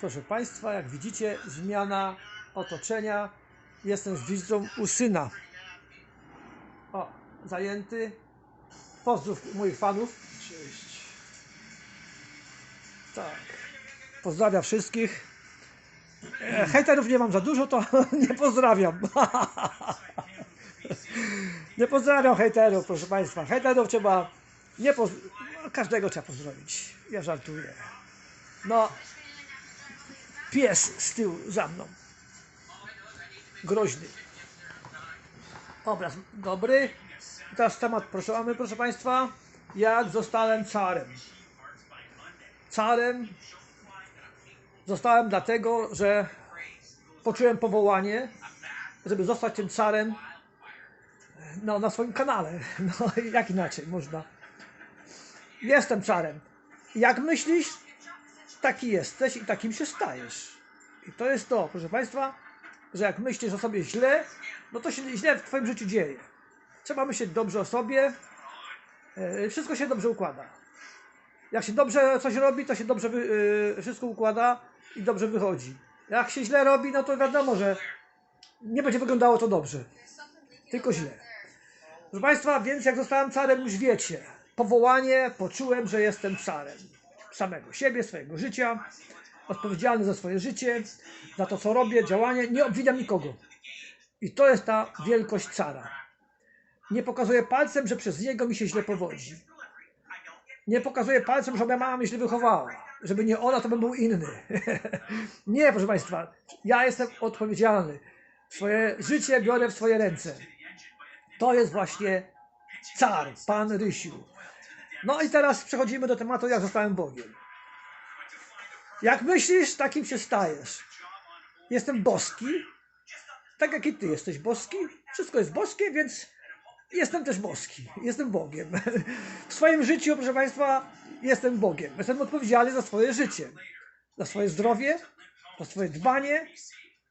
Proszę Państwa, jak widzicie, zmiana otoczenia. Jestem z wizytą u syna. O, zajęty. Pozdrów moich fanów. Cześć. Tak. Pozdrawiam wszystkich. E, hejterów nie mam za dużo, to nie pozdrawiam. nie pozdrawiam hejterów, proszę Państwa. Hejterów trzeba nie poz... Każdego trzeba pozdrowić. Ja żartuję. No, pies z tyłu za mną. Groźny. Obraz dobry. Teraz temat, proszę, mamy, proszę Państwa, jak zostałem carem. Carem zostałem dlatego, że poczułem powołanie, żeby zostać tym carem no, na swoim kanale. No jak inaczej można. Jestem carem. Jak myślisz, taki jesteś i takim się stajesz. I to jest to, proszę Państwa, że jak myślisz o sobie źle, no to się źle w Twoim życiu dzieje. Trzeba myśleć dobrze o sobie, e, wszystko się dobrze układa. Jak się dobrze coś robi, to się dobrze y, wszystko układa i dobrze wychodzi. Jak się źle robi, no to wiadomo, że nie będzie wyglądało to dobrze. Tylko źle. Proszę Państwa, więc jak zostałem carem, już wiecie. Powołanie, poczułem, że jestem carem. Samego siebie, swojego życia. Odpowiedzialny za swoje życie, za to, co robię, działanie. Nie obwiniam nikogo. I to jest ta wielkość cara. Nie pokazuję palcem, że przez niego mi się źle powodzi nie pokazuję palcem, że moja mama mnie źle wychowała. Żeby nie ona, to bym był inny. nie, proszę Państwa. Ja jestem odpowiedzialny. Swoje życie biorę w swoje ręce. To jest właśnie car, pan Rysiu. No i teraz przechodzimy do tematu, jak zostałem Bogiem. Jak myślisz, takim się stajesz. Jestem boski, tak jak i ty jesteś boski. Wszystko jest boskie, więc Jestem też boski, jestem Bogiem. W swoim życiu, proszę Państwa, jestem Bogiem. Jestem odpowiedzialny za swoje życie, za swoje zdrowie, za swoje dbanie.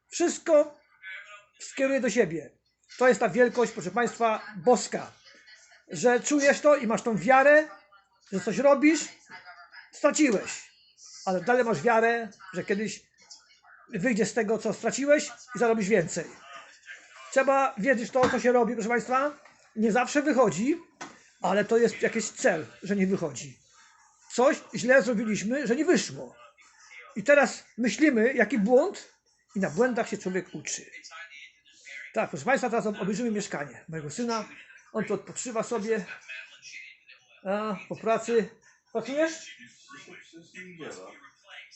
Wszystko skieruję do siebie. To jest ta wielkość, proszę Państwa, boska. Że czujesz to i masz tą wiarę, że coś robisz, straciłeś. Ale dalej masz wiarę, że kiedyś wyjdziesz z tego, co straciłeś i zarobisz więcej. Trzeba wiedzieć to, co się robi, proszę Państwa. Nie zawsze wychodzi, ale to jest jakiś cel, że nie wychodzi. Coś źle zrobiliśmy, że nie wyszło. I teraz myślimy, jaki błąd, i na błędach się człowiek uczy. Tak, proszę Państwa, teraz obejrzymy mieszkanie mojego syna. On tu odpoczywa sobie a, po pracy. Pracujesz?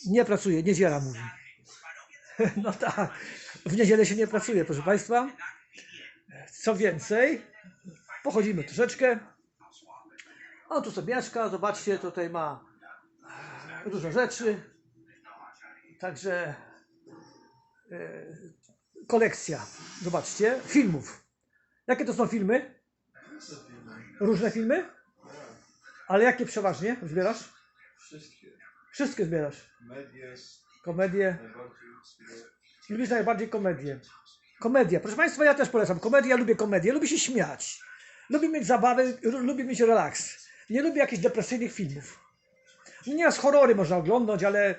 Nie pracuje, niedziela mówi. No tak, w niedzielę się nie pracuje, proszę Państwa. Co więcej, pochodzimy troszeczkę. On tu sobie mieszka, zobaczcie, tutaj ma dużo rzeczy. Także e, kolekcja, zobaczcie, filmów. Jakie to są filmy? Różne filmy? Ale jakie przeważnie zbierasz? Wszystkie. Wszystkie zbierasz. Komedie. najbardziej sobie Lubisz najbardziej komedię. Komedia. Proszę Państwa, ja też polecam. Komedia, lubię komedię. Lubię się śmiać. Lubię mieć zabawę, lubię mieć relaks. Nie lubię jakichś depresyjnych filmów. Nieraz horrory można oglądać, ale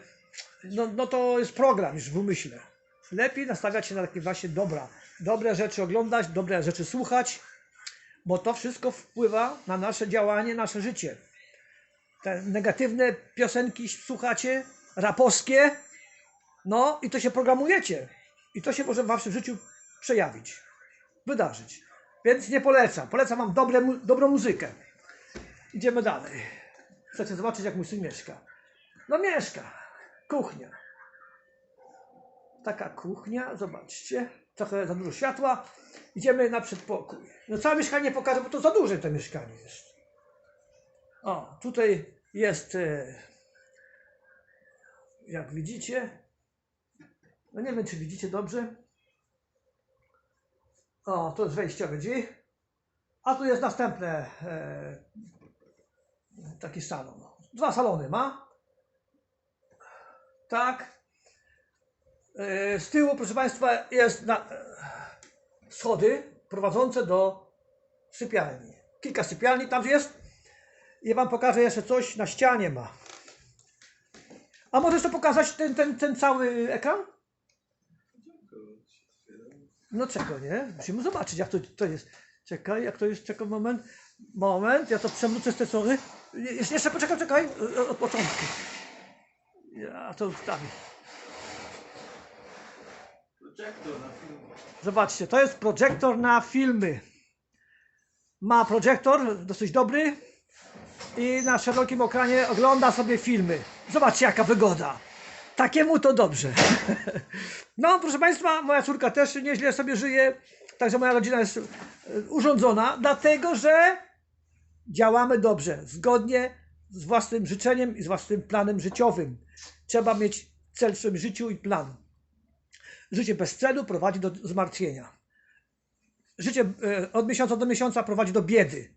no, no to jest program już w umyśle. Lepiej nastawiać się na takie właśnie dobra. Dobre rzeczy oglądać, dobre rzeczy słuchać, bo to wszystko wpływa na nasze działanie, nasze życie. Te negatywne piosenki słuchacie, rapowskie, no i to się programujecie. I to się może w waszym życiu przejawić, wydarzyć. Więc nie polecam. Polecam wam dobre, dobrą muzykę. Idziemy dalej. Chcecie zobaczyć, jak mój syn mieszka. No mieszka. Kuchnia. Taka kuchnia, zobaczcie. Trochę za dużo światła. Idziemy na przedpokój. No całe mieszkanie pokażę, bo to za duże to mieszkanie jest. O, tutaj jest, e, jak widzicie, no nie wiem, czy widzicie dobrze. O, to jest wejściowe drzwi. A tu jest następne e, taki salon. Dwa salony ma. Tak. E, z tyłu, proszę Państwa, jest na, e, schody prowadzące do sypialni. Kilka sypialni tam jest. I Wam pokażę jeszcze coś na ścianie ma. A możesz to pokazać ten, ten, ten cały ekran? No czego, nie? Musimy zobaczyć, jak to, to jest. Czekaj, jak to jest, czekaj moment. Moment, ja to przewrócę z tej strony. Je- Jeszcze, poczekaj, czekaj, e, od początku. Ja to ustawię. Zobaczcie, to jest projektor na filmy. Ma projektor, dosyć dobry. I na szerokim ekranie ogląda sobie filmy. Zobaczcie, jaka wygoda. Takiemu to dobrze. No, proszę Państwa, moja córka też nieźle sobie żyje. Także moja rodzina jest e, urządzona, dlatego że działamy dobrze, zgodnie z własnym życzeniem i z własnym planem życiowym. Trzeba mieć cel w swoim życiu i plan. Życie bez celu prowadzi do zmartwienia. Życie e, od miesiąca do miesiąca prowadzi do biedy.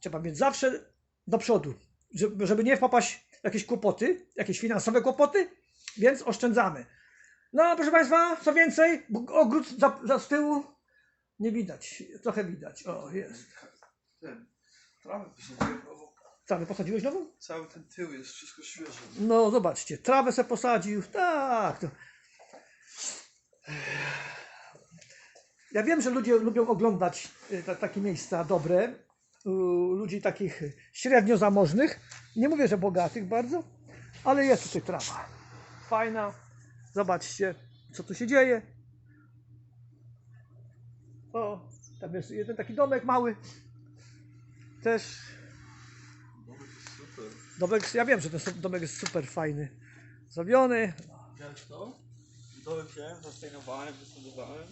Trzeba mieć zawsze do przodu, żeby, nie popaść w jakieś kłopoty, jakieś finansowe kłopoty, więc oszczędzamy. No, proszę Państwa, co więcej, ogród za, za z tyłu nie widać, trochę widać. O, jest. Ten. Trawę posadziłem nową. Trawę posadziłeś nową? Cały ten tył jest wszystko świeże. No, zobaczcie, trawę se posadził, tak. Ja wiem, że ludzie lubią oglądać y, ta, takie miejsca dobre, ludzi takich średnio zamożnych. Nie mówię, że bogatych bardzo, ale jest tutaj trawa. Fajna. Zobaczcie, co tu się dzieje. O, tam jest jeden taki domek mały. Też Domek ja wiem, że ten domek jest super fajny. Zrobiony. Widziałeś to? Domek wziąłem, wysadzowałem.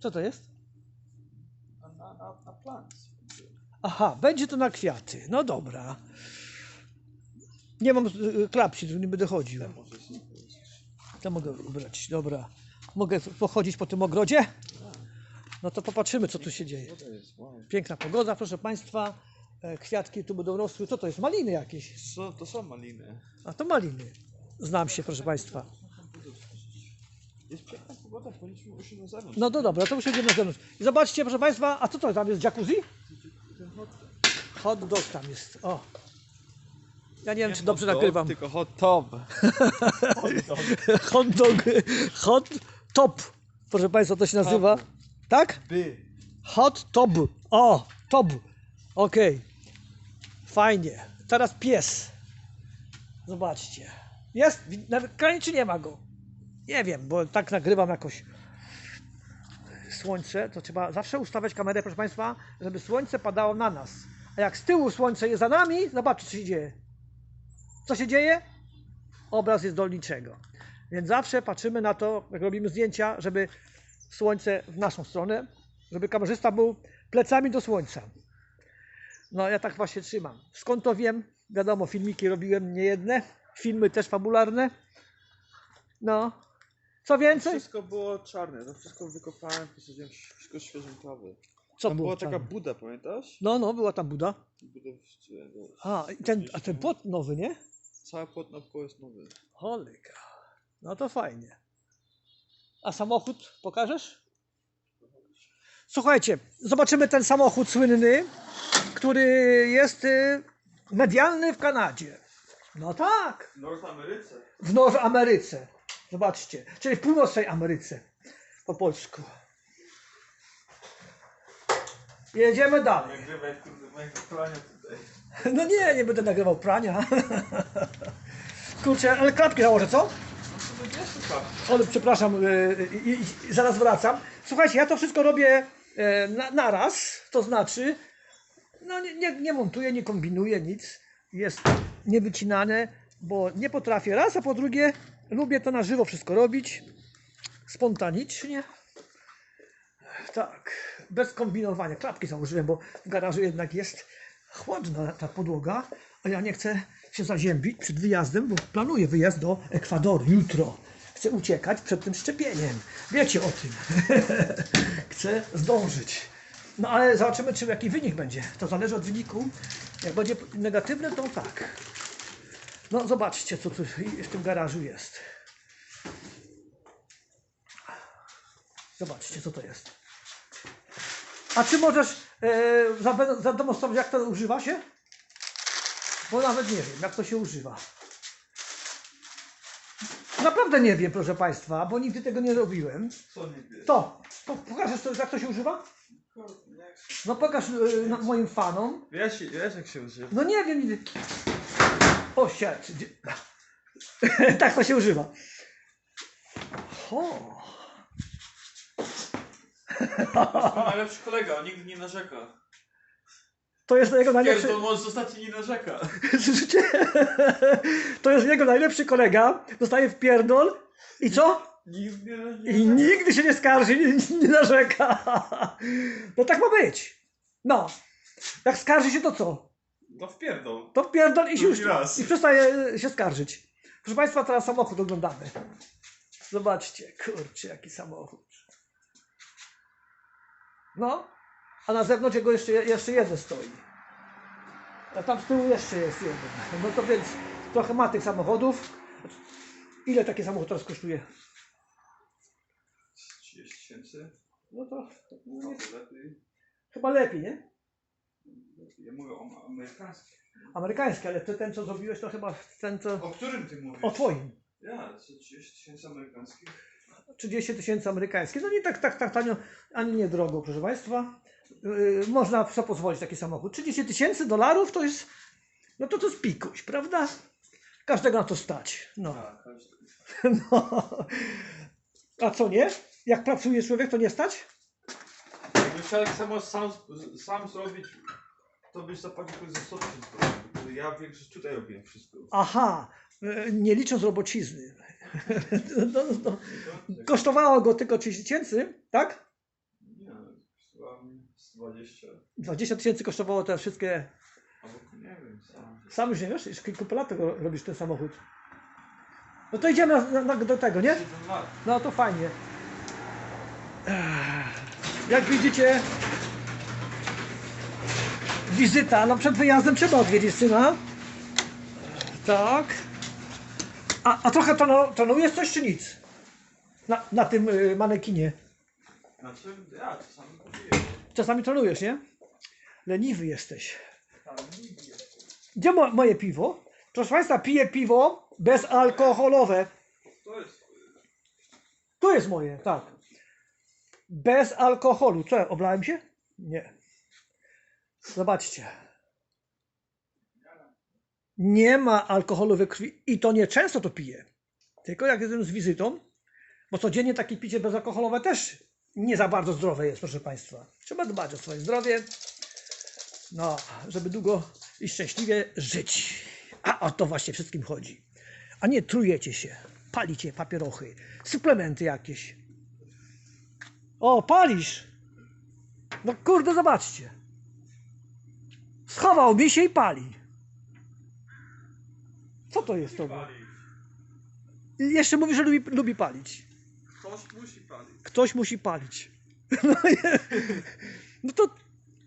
Co to jest? Na, na, na, plan. Aha, będzie to na kwiaty. No dobra. Nie mam y, klapsi, tu nie będę chodził. To mogę ubrać, dobra. Mogę pochodzić po tym ogrodzie? No to popatrzymy, co tu się dzieje. Piękna pogoda, proszę Państwa. E, Kwiatki tu będą rosły. Co to jest? Maliny jakieś. Co, to są maliny. A to maliny. Znam się, proszę Państwa. Jest piękna pogoda, powinniśmy usiąść na zewnątrz. No to dobra, to usiądziemy na zewnątrz. I zobaczcie, proszę Państwa, a co to tam jest? Jacuzzi? Ten hot Hot dog tam jest. O. Ja nie wiem, czy hot dobrze dog, nagrywam. Tylko hot tub. Hot dog, hot top. Proszę Państwa, to się nazywa. Tak? By. Hot top. O, top. Okej. Fajnie. Teraz pies. Zobaczcie. Jest na ekranie, czy nie ma go? Nie wiem, bo tak nagrywam jakoś. Słońce, to trzeba zawsze ustawiać kamerę, proszę Państwa, żeby słońce padało na nas. A jak z tyłu słońce jest za nami, zobaczcie, co się dzieje. Co się dzieje? Obraz jest do niczego. Więc zawsze patrzymy na to, jak robimy zdjęcia, żeby słońce w naszą stronę, żeby kamerzysta był plecami do słońca. No ja tak właśnie trzymam. Skąd to wiem? Wiadomo, filmiki robiłem niejedne, filmy też fabularne. No. Co więcej? Wszystko było czarne, to wszystko wykopałem, posadziłem wszystko świeżą trawę. Co Tam było była taka czarne? buda, pamiętasz? No, no, była tam Buda. Buda w- A, i ten, a ten płot nowy, nie? Cały płot naokoło jest nowy. Holyka. No to fajnie. A samochód pokażesz? Słuchajcie, zobaczymy ten samochód słynny, który jest y, medialny w Kanadzie. No tak, W Nordameryce. w Norameryce. Zobaczcie, czyli w północnej Ameryce po polsku. Jedziemy dalej. Nagrywaj kurde mojego prania tutaj. No nie, nie będę nagrywał prania. Kurczę, ale klapki założę, co? Ale przepraszam, yy, i, i, zaraz wracam. Słuchajcie, ja to wszystko robię e, na, na raz, to znaczy, no nie, nie, nie montuję, nie kombinuję nic. Jest niewycinane, bo nie potrafię raz, a po drugie lubię to na żywo wszystko robić, spontanicznie. Tak, bez kombinowania. Klapki założyłem, bo w garażu jednak jest chłodna ta podłoga, a ja nie chcę się zaziębić przed wyjazdem, bo planuję wyjazd do Ekwadoru jutro. Chcę uciekać przed tym szczepieniem. Wiecie o tym. chcę zdążyć. No ale zobaczymy, czy jaki wynik będzie. To zależy od wyniku. Jak będzie negatywny, to tak. No zobaczcie, co tu w tym garażu jest. Zobaczcie, co to jest. A czy możesz e, za- zademonstrować, jak to używa się? Bo nawet nie wiem, jak to się używa. naprawdę nie wiem, proszę Państwa, bo nigdy tego nie robiłem. Co nie? To, to pokażesz, to, jak to się używa? No pokaż y, no, moim fanom. Wiesz, wiesz jak się używa? No nie wiem nigdy. O, siać. gdzie- tak to się używa. O. To najlepszy kolega, on nigdy nie narzeka. To jest jego najlepszy. Pierdol może zostać i nie narzeka. Słyszycie? To jest jego najlepszy kolega. Dostaje w pierdol. I co? Nigdy nie I nigdy się nie skarży, nie, nie narzeka. No tak ma być. No. Jak skarży się, to co? No wpierdol. To pierdol i się już, raz. i przestaje się skarżyć. Proszę Państwa, teraz samochód oglądamy. Zobaczcie, kurczę, jaki samochód. No, a na zewnątrz jego jeszcze, jeszcze jeden stoi. A tam z tyłu jeszcze jest jeden. No to więc trochę ma tych samochodów. Ile taki samochód teraz kosztuje? 30 tysięcy? No to No to lepiej. chyba lepiej, nie? Ja mówię o amerykańskim. Amerykański, ale ty ten co zrobiłeś to chyba ten co... O którym ty mówisz? O twoim. Ja, co 30 tysięcy amerykańskich. 30 tysięcy amerykańskich. No nie tak, tak, tak tanio, ani nie drogo, proszę Państwa. Yy, można sobie pozwolić taki samochód. 30 tysięcy dolarów to jest, no to to jest pikuś, prawda? Każdego na to stać. No. Tak, każdy. no. A co nie? Jak pracuje człowiek, to nie stać? Tak samo sam, sam zrobić, to byś zapłacił za 100 tysięcy dolarów. Ja większość tutaj robiłem wszystko. Aha, yy, nie licząc robocizny. no, no. Kosztowało go tylko 30 tysięcy, tak? Nie, kosztowałem 120. 20 tysięcy kosztowało te wszystkie Albo nie wiem, sam. Sam już nie wiesz, już kilku lat robisz ten samochód. No to idziemy na, na, do tego, nie? 7 lat. No to fajnie. Jak widzicie, wizyta, no przed wyjazdem trzeba odwiedzić syna. Tak. A, a trochę trenu- trenujesz coś czy nic? Na, na tym y, manekinie. Znaczy, ja czasami kupiłem. Czasami trenujesz, nie? Leniwy jesteś. Gdzie mo moje piwo? Proszę Państwa, piję piwo bezalkoholowe. To jest. Tu jest moje, tak. Bez alkoholu. Co, oblałem się? Nie. Zobaczcie. Nie ma alkoholu we krwi i to nie często to piję. Tylko jak jestem z wizytą, bo codziennie takie picie bezalkoholowe też nie za bardzo zdrowe jest, proszę Państwa. Trzeba dbać o swoje zdrowie, no, żeby długo i szczęśliwie żyć. A o to właśnie wszystkim chodzi. A nie trujecie się, palicie papierochy, suplementy jakieś. O, palisz! No kurde, zobaczcie. Schował mi się i pali. Co to jest to? I jeszcze mówi, że lubi, lubi palić. Ktoś musi palić. Ktoś musi palić. No, je- no to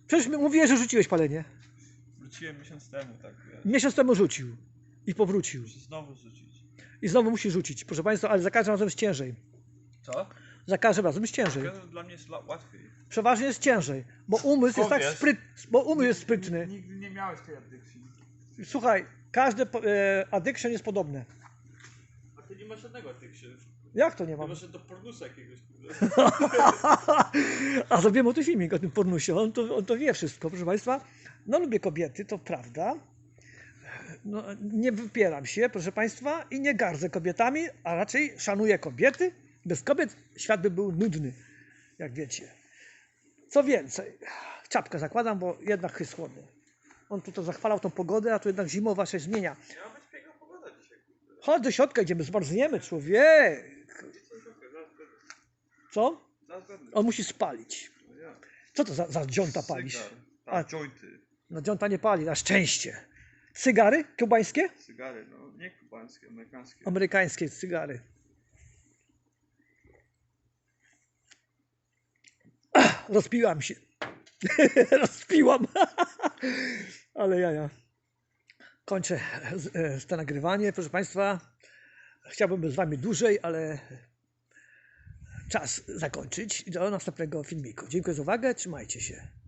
przecież mówiłeś, że rzuciłeś palenie. Wróciłem miesiąc temu, tak wiesz. Miesiąc temu rzucił i powrócił. Muszę znowu rzucić. I znowu musi rzucić, proszę Państwa, ale za każdym razem jest ciężej. Co? Za każdym razem jest ciężej. Dla mnie jest łatwiej. Przeważnie jest ciężej, bo umysł jest tak wiesz? spryt, bo umysł jest sprytny. Nigdy nie miałeś tej adykcji. Słuchaj, każde e, addiction jest podobne. A ty nie masz żadnego addiction. Jak to nie mam? masz do pornusa jakiegoś. A zrobiłem o tym filmik, o tym pornusie, on to, on to wie wszystko, proszę Państwa. No lubię kobiety, to prawda. No, nie wypieram się, proszę Państwa, i nie gardzę kobietami, a raczej szanuję kobiety. Bez kobiet świat by był nudny, jak wiecie. Co więcej, czapkę zakładam, bo jednak jest chłodno. On tu to zachwalał tą pogodę, a tu jednak zimowa się zmienia. Miała być piękna pogoda dzisiaj. kurde. Chodź do środka, idziemy, zmarzniemy, człowiek. Co? On musi spalić. Co to za, za dziąta palisz? A- jointy. No dziąta nie pali, na szczęście. Cygary kubańskie? Cygary, no nie kubańskie, amerykańskie. Amerykańskie cygary. Rozpiłam się. Rozpiłam. Ale ja, ja. Kończę e, to nagrywanie, proszę Państwa. Chciałbym z Wami dłużej, ale czas zakończyć do następnego filmiku. Dziękuję za uwagę, trzymajcie się.